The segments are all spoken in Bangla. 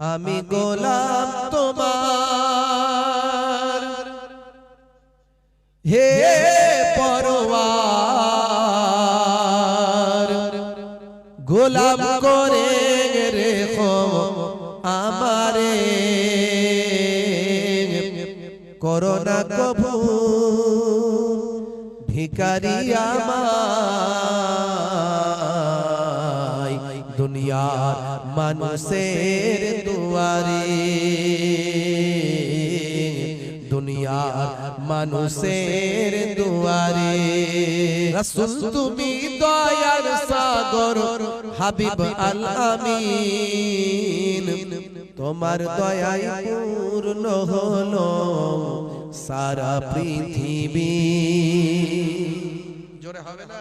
আমি গোলাম তোমার। হে পরওয়ার গোলাম করে রেখো আমারে। করোনা কবু ভিকারি আমায় দুনিয়ার মানুষের দুয়ারে। দুনিয়ার মানুষের দুয়ারে। রসুল, তুমি দয়ার সাগর, হাবিব আল আমিন তোমার দয়ায় পূর্ণ হলো সারা পৃথিবী। জোরে হবে না?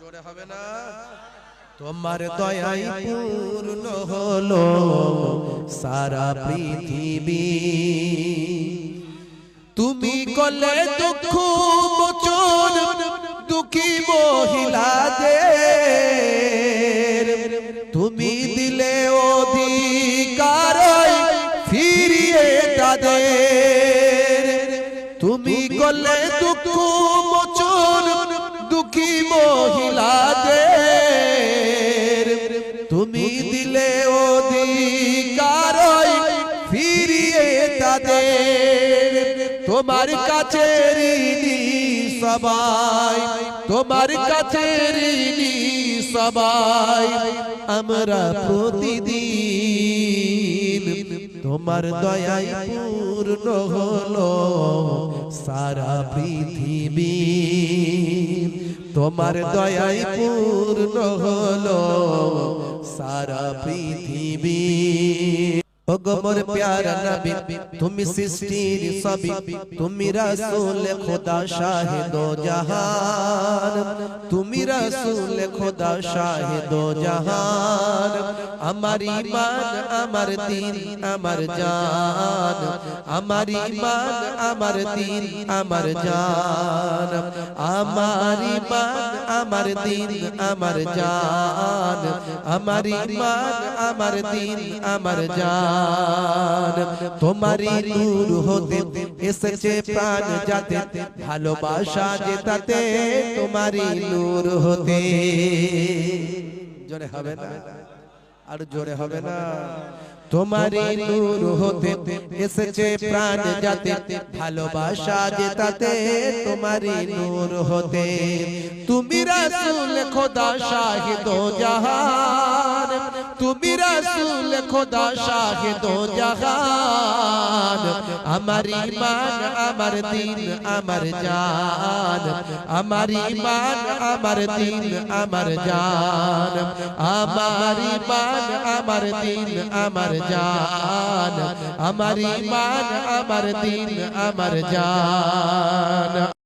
জোরে হবে না? তোমার দয়াই পূর্ণ হলো সারা পৃথিবী। তুমি করলে দুঃখ, মোচন, দুঃখী মহিলাদের। তুমি দিলে অধিকার ফিরিয়ে তাদের। তুমি করলে তুমি দিলে অধিকার ফিরিয়ে তাদের। তোমার কাছে ঋণী সবাই তোমার কাছে ঋণী সবাই। আমরা প্রতিদিন তোমার দয়ায় পূর্ণ হলো সারা পৃথিবী। তোমার দয়ায় পূর্ণ হলো সারা পৃথিবী ও গোমর প্যারা নবী, তুমি সৃষ্টির সবই, তুমি রাসূল খোদা শাহিদ জাহান, তুমি রাসূল খোদা শাহিদ জাহান, আমার ঈমান, আমার দিন, আমার জান, আমার ঈমান, আমার দিন, আমার জান, আমার ঈমান, আমার দিন, আমার জান, আমার ঈমান, আমার দিন, আমার জান তোমারই নূর হতে এসেছে প্রাণ যাতে, ভালোবাসা যেতাতে তোমারই নূর হতে। জোরে হবে না। আর জোরে হবে না। তোমারই নূর হতে এসেছে প্রাণ যাতে, ভালোবাসা যেতাতে তোমারই নূর হতে। তুমি রাসূল খোদা শাহিদ জাহান। তুমি রাসূল খোদা শাহিদ জাহান। আমার ঈমান, আমার দিন, আমার জান। আমার ঈমান, আমার দিন, আমার জান। আমার ঈমান, আমার দিন, আমার জান। আমার ঈমান, আমার দিন, আমার জান।